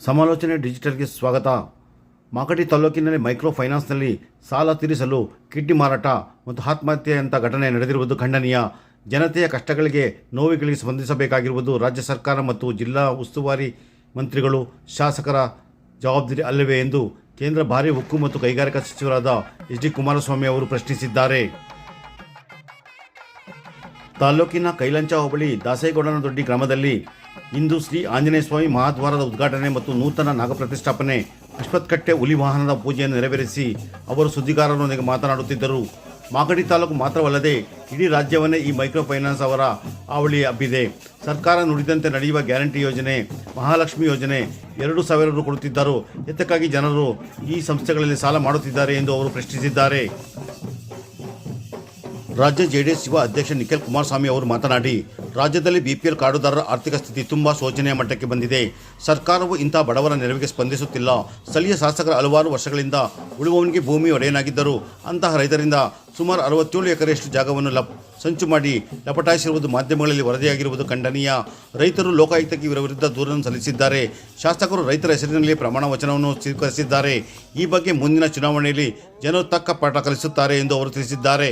ಸಮಾಲೋಚನೆ ಡಿಜಿಟಲ್ಗೆ ಸ್ವಾಗತ. ಮಾಕಟಿ ತಾಲೂಕಿನಲ್ಲಿ ಮೈಕ್ರೋ ಫೈನಾನ್ಸ್ನಲ್ಲಿ ಸಾಲ ತೀರಿಸಲು ಕಿಡ್ನಿ ಮಾರಾಟ ಮತ್ತು ಆತ್ಮಹತ್ಯೆಯಂಥ ಘಟನೆ ನಡೆದಿರುವುದು ಖಂಡನೀಯ. ಜನತೆಯ ಕಷ್ಟಗಳಿಗೆ ನೋವುಗಳಿಗೆ ಸ್ಪಂದಿಸಬೇಕಾಗಿರುವುದು ರಾಜ್ಯ ಸರ್ಕಾರ ಮತ್ತು ಜಿಲ್ಲಾ ಉಸ್ತುವಾರಿ ಮಂತ್ರಿಗಳು. ಶಾಸಕರ ಜವಾಬ್ದಾರಿ ಅಲ್ಲವೇ ಎಂದು ಕೇಂದ್ರ ಭಾರಿ ಉಕ್ಕು ಮತ್ತು ಕೈಗಾರಿಕಾ ಸಚಿವರಾದ ಎಚ್ ಡಿ ಕುಮಾರಸ್ವಾಮಿ ಅವರು ಪ್ರಶ್ನಿಸಿದ್ದಾರೆ. ತಾಲೂಕಿನ ಕೈಲಂಚ ಹೋಬಳಿ ದಾಸೇಗೌಡನದೊಡ್ಡಿ ಗ್ರಾಮದಲ್ಲಿ ಇಂದು ಶ್ರೀ ಆಂಜನೇಯ ಸ್ವಾಮಿ ಮಹಾದ್ವಾರದ ಉದ್ಘಾಟನೆ ಮತ್ತು ನೂತನ ನಾಗಪ್ರತಿಷ್ಠಾಪನೆ. ಅಶ್ವತ್ಥಕಟ್ಟೆ ಹುಲಿ ವಾಹನದ ಪೂಜೆಯನ್ನು ನೆರವೇರಿಸಿ ಅವರು ಸುದ್ದಿಗಾರರೊಂದಿಗೆ ಮಾತನಾಡುತ್ತಿದ್ದರು. ಮಾಗಡಿ ತಾಲೂಕು ಮಾತ್ರವಲ್ಲದೆ ಇಡೀ ರಾಜ್ಯವನ್ನೇ ಈ ಮೈಕ್ರೋ ಫೈನಾನ್ಸ್ ಅವರ ಹಾವಳಿ ಹಬ್ಬಿದೆ. ಸರ್ಕಾರ ನುಡಿದಂತೆ ನಡೆಯುವ ಗ್ಯಾರಂಟಿ ಯೋಜನೆ, ಮಹಾಲಕ್ಷ್ಮಿ ಯೋಜನೆ ಎರಡು ಸಾವಿರ ರು ಕೊಡುತ್ತಿದ್ದರು. ಎತ್ತಕ್ಕಾಗಿ ಜನರು ಈ ಸಂಸ್ಥೆಗಳಲ್ಲಿ ಸಾಲ ಮಾಡುತ್ತಿದ್ದಾರೆ ಎಂದು ಅವರು ಪ್ರಶ್ನಿಸಿದ್ದಾರೆ. ರಾಜ್ಯ ಜೆಡಿಎಸ್ ಯುವ ಅಧ್ಯಕ್ಷ ನಿಖಿಲ್ ಕುಮಾರಸ್ವಾಮಿ ಅವರು ಮಾತನಾಡಿ ರಾಜ್ಯದಲ್ಲಿ ಬಿಪಿಎಲ್ ಕಾರ್ಡುದಾರರ ಆರ್ಥಿಕ ಸ್ಥಿತಿ ತುಂಬಾ ಶೋಚನೆಯ ಮಟ್ಟಕ್ಕೆ ಬಂದಿದೆ. ಸರ್ಕಾರವು ಇಂಥ ಬಡವರ ನೆರವಿಗೆ ಸ್ಪಂದಿಸುತ್ತಿಲ್ಲ. ಸ್ಥಳೀಯ ಶಾಸಕರ ಹಲವಾರು ವರ್ಷಗಳಿಂದ ಉಳುವವನಿಗೆ ಭೂಮಿ ಒಡೆಯನಾಗಿದ್ದರು. ಅಂತಹ ರೈತರಿಂದ ಸುಮಾರು ಅರವತ್ತೇಳು ಎಕರೆಯಷ್ಟು ಜಾಗವನ್ನು ಲಪ್, ಸಂಚು ಮಾಡಿ ಲಪಟಾಯಿಸಿರುವುದು ಮಾಧ್ಯಮಗಳಲ್ಲಿ ವರದಿಯಾಗಿರುವುದು ಖಂಡನೀಯ. ರೈತರು ಲೋಕಾಯುಕ್ತಕ್ಕೆ ಇವರ ವಿರುದ್ಧ ದೂರನ್ನು ಸಲ್ಲಿಸಿದ್ದಾರೆ. ಶಾಸಕರು ರೈತರ ಹೆಸರಿನಲ್ಲಿ ಪ್ರಮಾಣ ವಚನವನ್ನು ಸ್ವೀಕರಿಸಿದ್ದಾರೆ. ಈ ಬಗ್ಗೆ ಮುಂದಿನ ಚುನಾವಣೆಯಲ್ಲಿ ಜನರು ತಕ್ಕ ಪಾಠ ಕಲಿಸುತ್ತಾರೆ ಎಂದು ಅವರು ತಿಳಿಸಿದ್ದಾರೆ.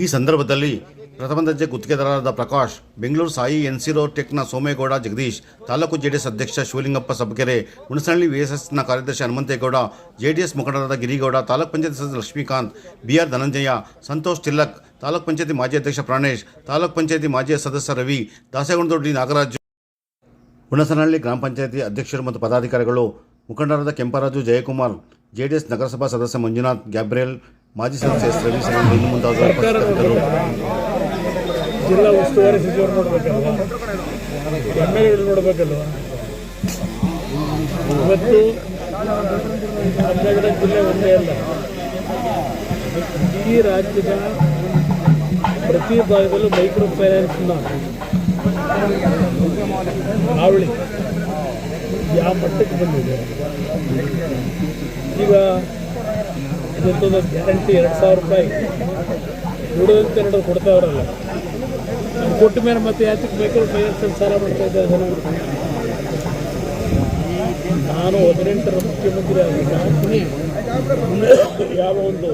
ಈ ಸಂದರ್ಭದಲ್ಲಿ ಪ್ರಥಮ ದರ್ಜೆ ಗುತ್ತಿಗೆದಾರರಾದ ಪ್ರಕಾಶ್, ಬೆಂಗಳೂರು ಸಾಯಿ ಎನ್ಸಿರೋ ಟೆಕ್ನ ಸೋಮೇಗೌಡ ಜಗದೀಶ್, ತಾಲೂಕು ಜೆಡಿಎಸ್ ಅಧ್ಯಕ್ಷ ಶಿವಲಿಂಗಪ್ಪ ಸಬಕೆರೆ ಹುಣಸಳ್ಳಿ ವಿಎಸ್ಎಸ್ನ ಕಾರ್ಯದರ್ಶಿ ಹನುಮಂತೇಗೌಡ, ಜೆಡಿಎಸ್ ಮುಖಂಡರಾದ ಗಿರಿಗೌಡ, ತಾಲೂಕು ಪಂಚಾಯತ್ ಸದಸ್ಯ ಲಕ್ಷ್ಮೀಕಾಂತ್, ಬಿಆರ್ ಧನಂಜಯ, ಸಂತೋಷ್ ತಿಲ್ಲಕ್ ತಾಲೂಕ್ ಪಂಚಾಯತಿ ಮಾಜಿ ಅಧ್ಯಕ್ಷ ಪ್ರಾಣೇಶ್, ತಾಲೂಕ್ ಪಂಚಾಯತಿ ಮಾಜಿ ಸದಸ್ಯ ರವಿ, ದಾಸೇಗೌಡದೊಡ್ಡಿ ನಾಗರಾಜು. ಹುಣಸನಹಳ್ಳಿ ಗ್ರಾಮ ಪಂಚಾಯತಿ ಅಧ್ಯಕ್ಷರು ಮತ್ತು ಪದಾಧಿಕಾರಿಗಳು ಮುಖಂಡರಾದ ಕೆಂಪರಾಜು ಜಯಕುಮಾರ್, ಜೆಡಿಎಸ್ ನಗರಸಭಾ ಸದಸ್ಯ ಮಂಜುನಾಥ್, ಗ್ಯಾಬ್ರಿಯಲ್ ಮಾಜಿ ಸದಸ್ಯ ಎಸ್ ರವಿ ಇನ್ನು ಮುಂತಾದವರು ಉಪಸ್ಥಿತರಿದ್ದರು. ಜಿಲ್ಲಾ ಉಸ್ತುವಾರಿ ಸಚಿವರು ನೋಡ್ಬೇಕಲ್ವ? ಎಂ ನೋಡ್ಬೇಕಲ್ವ? ಇವತ್ತು ರಾಮನಗರ ಜಿಲ್ಲೆ ಒಂದೇ ಅಲ್ಲ. ಈ ರಾಜ್ಯದ ಪ್ರತಿ ಭಾಗದಲ್ಲೂ ಮೈಕ್ರೋ ಫೈನಾನ್ಸ್ ಹಾವಳಿ ಯಾವ ಮಟ್ಟಕ್ಕೆ ಬಂದಿದೆ? ಈಗ ಇದೊಂದು ಗ್ಯಾರಂಟಿ ಎರಡು ಸಾವಿರ ರೂಪಾಯಿ. ದುಡಿದಂತೆ ನಡೆದು ಕೊಡ್ತಾವ್ರಲ್ಲ. ಕೊಟ್ಟ ಮೇಲೆ ಮತ್ತೆ ಯಾತಕ್ಕೆ ಬೇಕಾದ್ರೆ ಫೈನಾನ್ಸಲ್ಲಿ ಸಾಲ ಮಾಡ್ತಾ ಇದ್ದಾರೆ ಜನ. ನಾನು ಹದಿನೆಂಟರ ಮುಖ್ಯಮಂತ್ರಿ ಆಗಿದ್ದ ಯಾವ ಒಂದು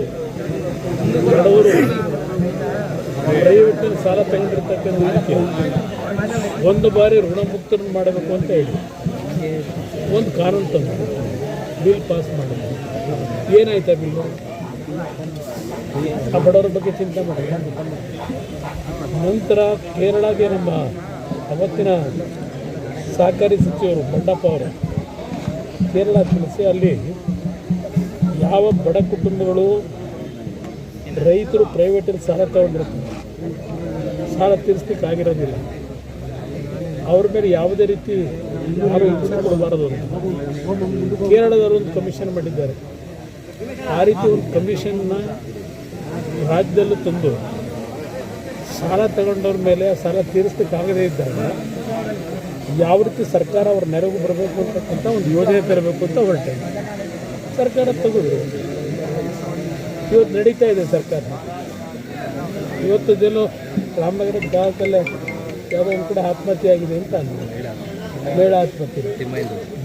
ಬಡವರು ಪ್ರೈವೇಟಲ್ಲಿ ಸಾಲ ತಗೊಂಡಿರ್ತಕ್ಕಂಥ ಒಂದು ಬಾರಿ ಋಣಮುಕ್ತರನ್ನು ಮಾಡಬೇಕು ಅಂತ ಹೇಳಿ. ಒಂದು ಕಾನೂನು ತಂದು ಬಿಲ್ ಪಾಸ್ ಮಾಡಿದ್ರು. ಏನಾಯ್ತಾ ಬಿಲ್ಲು ಆ ಬಡವರ ಬಗ್ಗೆ ಚಿಂತೆ ಮಾಡಿ. ನಂತರ ಕೇರಳಗೆ ನಮ್ಮ ಅವತ್ತಿನ ಸಹಕಾರಿ ಸಚಿವರು ಬಂಡಪ್ಪ ಅವರು ಕೇರಳ ತಿಳಿಸಿ ಅಲ್ಲಿ ಯಾವ ಬಡ ಕುಟುಂಬಗಳು ರೈತರು ಪ್ರೈವೇಟಲ್ಲಿ ಸಾಲ ತಗೊಂಡಿರ್ತಾರೆ. ಸಾಲ ತೀರಿಸ್ಲಿಕ್ಕೆ ಆಗಿರೋದಿಲ್ಲ. ಅವ್ರ ಮೇಲೆ ಯಾವುದೇ ರೀತಿ ಯಾರು ಕೊಡಬಾರದು ಕೇರಳದವರು ಒಂದು ಕಮಿಷನ್ ಮಾಡಿದ್ದಾರೆ. ಆ ರೀತಿ ಒಂದು ಕಮಿಷನ್ನ ರಾಜ್ಯದಲ್ಲೂ ತಂದು ಸಾಲ ತಗೊಂಡವ್ರ ಮೇಲೆ, ಸಾಲ ತೀರಿಸ್ಲಿಕ್ಕಾಗದೇ ಇದ್ದಾಗ ಯಾವ ರೀತಿ ಸರ್ಕಾರ ಅವ್ರ ನೆರವು ಬರಬೇಕು ಅಂತಕ್ಕಂಥ ಒಂದು ಯೋಜನೆ ತರಬೇಕು ಅಂತ ಹೊರಟೆ. ಸರ್ಕಾರ ತಗೋದು ಇವತ್ತು ನಡೀತಾ ಇದೆ ಸರ್ಕಾರ. ಇವತ್ತು ಜನ ರಾಮನಗರದ ಭಾಗದಲ್ಲೇ ಯಾವುದೋ ಒಂದು ಕಡೆ ಆತ್ಮಹತ್ಯೆ ಆಗಿದೆ ಅಂತ ಅಂದ್ರು. ಮಹಿಳಾ ಆತ್ಮಹತ್ಯೆ.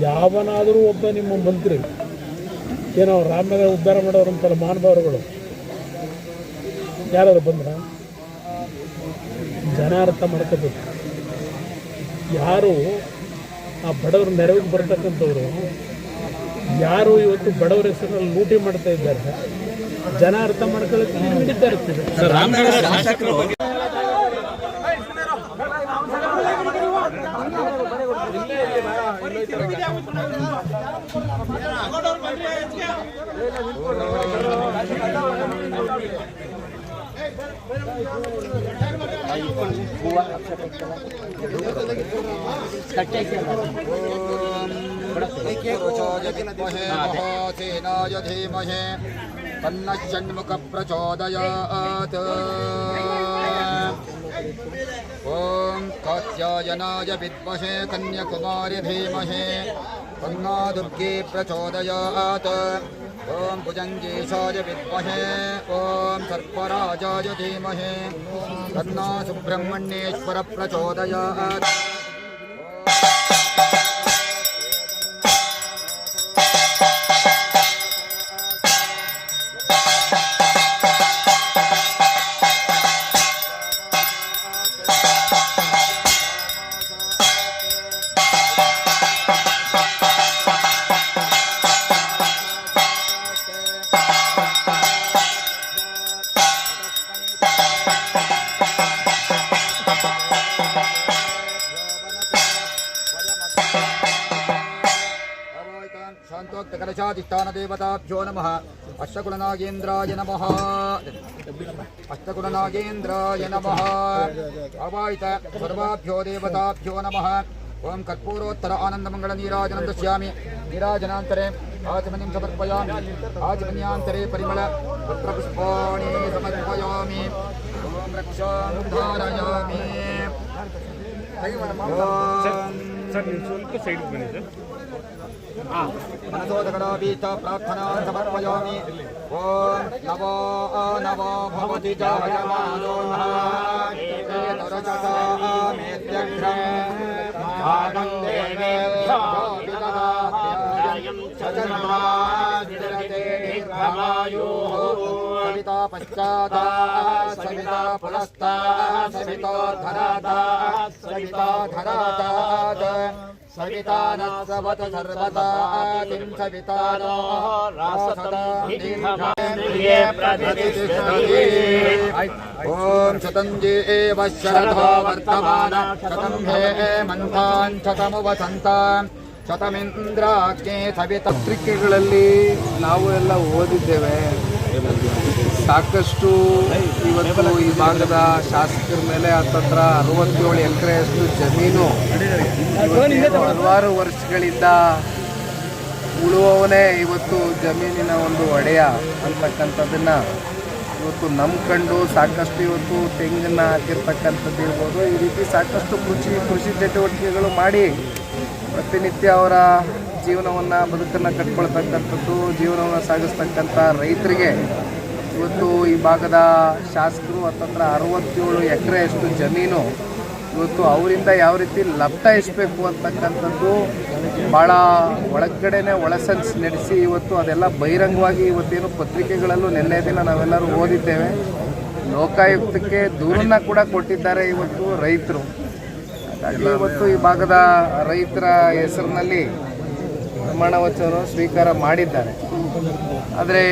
ಯಾವನಾದರೂ ಒಬ್ಬ ನಿಮ್ಮ ಮಂತ್ರಿ ಏನೋ ರಾಮನಗರ ಉದ್ಧಾರ ಮಾಡೋರು ಅಂತಲ್ಲ ಮಹಾನುಭಾವರುಗಳು. ಯಾರಾದ್ರು ಬಂದ್ರೆ? ಜನ ಅರ್ಥ ಮಾಡ್ಕೋಬೇಕು. ಯಾರು ಆ ಬಡವರ ನೆರವಿಗೆ ಬರ್ತಕ್ಕಂಥವ್ರು, ಯಾರು ಇವತ್ತು ಬಡವರ ಹೆಸರಲ್ಲಿ ಲೂಟಿ ಮಾಡ್ತಾ ಇದ್ದಾರೆ, ಜನ ಅರ್ಥ ಮಾಡ್ಕೊಳ್ಳೋಕೆ प्रचोदयनाय धीमहे तन्नषण्मुख प्रचोदयात् ॐ कात्यायनाय विद्महे कन्याकुमारी धीमहे तन्ना दुर्गे प्रचोदयात् ॐ भुजङ्गेशाय विमहे ओं सर्पराजा धीमहे। तन्ना सुब्रह्मण्येश्वर शान्तोक्तकलशाधिष्ठानदेवताभ्यो नमः अष्टकुलनागेन्द्राय नमः अष्टकुलनागेन्द्राय नमः अवायित सर्वाभ्यो देवताभ्यो नमः ॐ कर्पूरोत्तर आनन्दमङ्गलनीराजनं दृश्यामि नीराजनान्तरे आचमनीं समर्पयामि आचमन्यान्तरे परिमळ पत्रपुष्पाणि समर्पयामि ॐ रक्षां धारयामि मनसोदगणापीठ प्रार्थना समर्पयामि ॐ नवो नवो भवति जायमानो नरजसा मेत्यघ्रम् भागं देवेभ्यो सविता पश्चादा सविता पुरस्ता सविता धराता सविता धराता सविता न सवत सर्वदा किं सविता नो ॐ शतञ्जे एव शरथो वर्तमान शतं हे मन्तान् शतमुवसन्तान् शतमिन्द्राज्ञे सविता ಪತ್ರಿಕೆಗಳಲ್ಲಿ ನಾವು ಎಲ್ಲ ಓದಿದ್ದೇವೆ ಸಾಕಷ್ಟು ಇವತ್ತು ಈ ಭಾಗದ ಶಾಸಕರ ಮೇಲೆ ಹತ್ತತ್ರ ಅರವತ್ತೇಳು ಎಕರೆಯಷ್ಟು ಜಮೀನು ಇವತ್ತೇನು ಹಲವಾರು ವರ್ಷಗಳಿಂದ ಉಳುವವನೇ ಇವತ್ತು ಜಮೀನಿನ ಒಂದು ಒಡೆಯ ಅಂತಕ್ಕಂಥದ್ದನ್ನ ಇವತ್ತು ನಂಬ್ಕೊಂಡು ಸಾಕಷ್ಟು ಇವತ್ತು ತೆಂಗನ್ನ ಹಾಕಿರ್ತಕ್ಕಂಥದ್ದು ಇರ್ಬೋದು. ಈ ರೀತಿ ಸಾಕಷ್ಟು ಕೃಷಿ ಕೃಷಿ ಚಟುವಟಿಕೆಗಳು ಮಾಡಿ ಪ್ರತಿನಿತ್ಯ ಅವರ ಜೀವನವನ್ನು ಬದುಕನ್ನು ಕಟ್ಕೊಳ್ತಕ್ಕಂಥದ್ದು, ಜೀವನವನ್ನು ಸಾಗಿಸ್ತಕ್ಕಂಥ ರೈತರಿಗೆ ಇವತ್ತು ಈ ಭಾಗದ ಶಾಸಕರು ಅಂತಂದ್ರೆ ಅರವತ್ತೇಳು ಎಕರೆಯಷ್ಟು ಜಮೀನು ಇವತ್ತು ಅವರಿಂದ ಯಾವ ರೀತಿ ಲಪ್ಟಾಯಿಸಬೇಕು ಅಂತಕ್ಕಂಥದ್ದು ಭಾಳ ಒಳಗಡೆನೆ ಒಳಸಂಚ್ ನಡೆಸಿ ಇವತ್ತು ಅದೆಲ್ಲ ಬಹಿರಂಗವಾಗಿ ಇವತ್ತೇನು ಪತ್ರಿಕೆಗಳಲ್ಲೂ ನಿನ್ನೆ ದಿನ ನಾವೆಲ್ಲರೂ ಓದಿದ್ದೇವೆ. ಲೋಕಾಯುಕ್ತಕ್ಕೆ ದೂರನ್ನ ಕೂಡ ಕೊಟ್ಟಿದ್ದಾರೆ ಇವತ್ತು ರೈತರು. ಹಾಗಾಗಿ ಇವತ್ತು ಈ ಭಾಗದ ರೈತರ ಹೆಸರಿನಲ್ಲಿ ಪ್ರಮಾಣ ವಚನ ಸ್ವೀಕಾರ ಮಾಡಿದ್ದಾರೆ. ಆದರೆ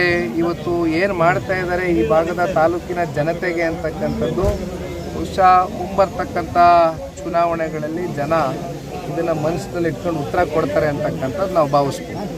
ಇವತ್ತು ಏನು ಮಾಡ್ತಾ ಇದ್ದಾರೆ ಈ ಭಾಗದ ತಾಲೂಕಿನ ಜನತೆಗೆ ಅಂತಕ್ಕಂಥದ್ದು ಬಹುಶಃ ಮುಂಬರ್ತಕ್ಕಂಥ ಚುನಾವಣೆಗಳಲ್ಲಿ ಜನ ಇದನ್ನು ಮನಸ್ಸಿನಲ್ಲಿ ಇಟ್ಕೊಂಡು ಉತ್ತರ ಕೊಡ್ತಾರೆ ಅಂತಕ್ಕಂಥದ್ದು ನಾವು ಭಾವಿಸ್ಬೋದು